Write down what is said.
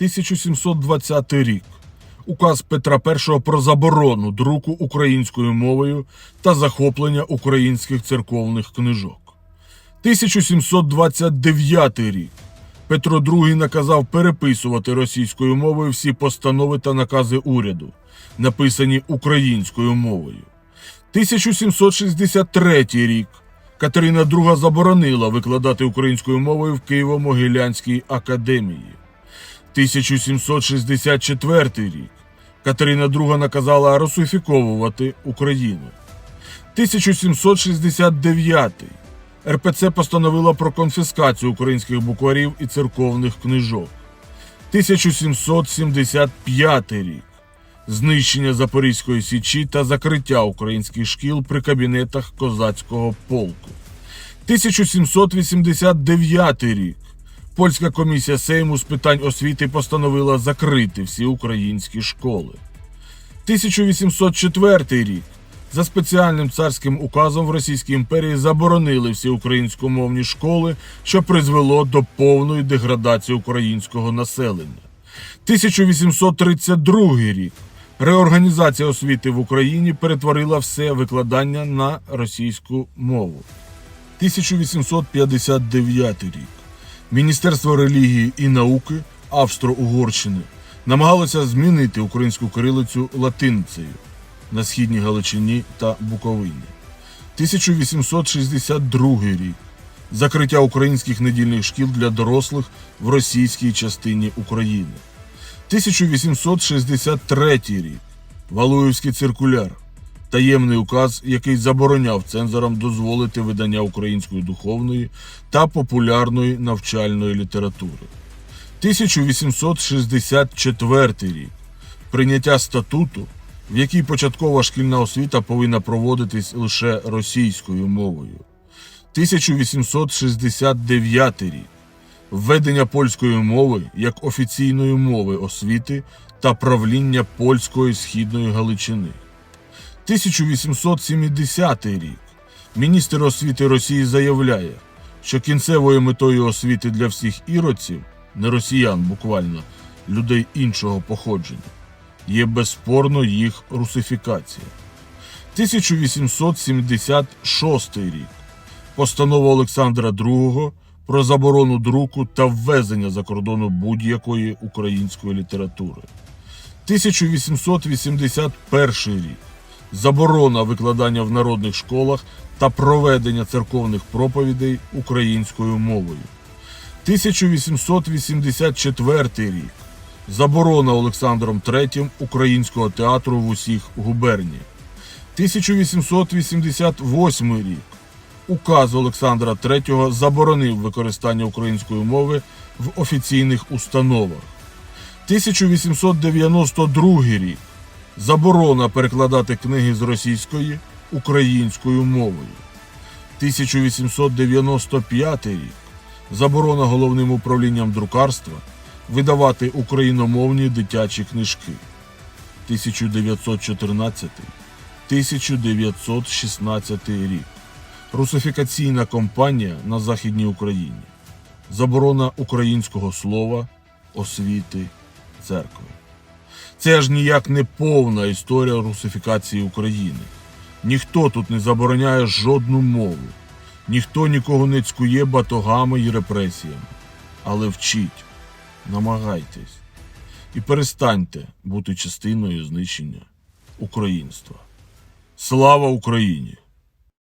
1720 рік. Указ Петра І про заборону друку українською мовою та захоплення українських церковних книжок. 1729 рік. Петро II наказав переписувати російською мовою всі постанови та накази уряду, написані українською мовою. 1763 рік. Катерина II заборонила викладати українською мовою в Києво-Могилянській академії. 1764 рік. Катерина II наказала русифіковувати Україну. 1769. РПЦ постановила про конфіскацію українських букварів і церковних книжок. 1775 рік. Знищення Запорізької січі та закриття українських шкіл при кабінетах козацького полку. 1789 рік. Польська комісія Сейму з питань освіти постановила закрити всі українські школи. 1804 рік. За спеціальним царським указом в Російській імперії заборонили всі українськомовні школи, що призвело до повної деградації українського населення. 1832 рік. Реорганізація освіти в Україні перетворила все викладання на російську мову. 1859 рік. Міністерство релігії і науки Австро-Угорщини намагалося змінити українську кирилицю латиницею на східній Галичині та Буковині. 1862 рік. Закриття українських недільних шкіл для дорослих в російській частині України. 1863 рік. Валуївський циркуляр. Таємний указ, який забороняв цензорам дозволити видання української духовної та популярної навчальної літератури. 1864 рік. Прийняття статуту, в якій початкова шкільна освіта повинна проводитись лише російською мовою. 1869 рік. Введення польської мови як офіційної мови освіти та правління польської східної Галичини. 1870 рік. Міністр освіти Росії заявляє, що кінцевою метою освіти для всіх іродців, не росіян буквально, людей іншого походження, є безспорно їх русифікація. 1876 рік. Постанова Олександра II про заборону друку та ввезення за кордону будь-якої української літератури. 1881 рік. Заборона викладання в народних школах та проведення церковних проповідей українською мовою. 1884 рік. Заборона Олександром III українського театру в усіх губерніях. 1888 рік. Указ Олександра III заборонив використання української мови в офіційних установах. 1892 рік. Заборона перекладати книги з російської українською мовою. 1895 рік. Заборона головним управлінням друкарства видавати україномовні дитячі книжки. 1914 1916 рік. Русифікаційна кампанія на Західній Україні. Заборона українського слова, освіти, церкви. Це ж ніяк не повна історія русифікації України. Ніхто тут не забороняє жодну мову, ніхто нікого не цькує батогами і репресіями. Але вчіть, намагайтесь і перестаньте бути частиною знищення українства. Слава Україні!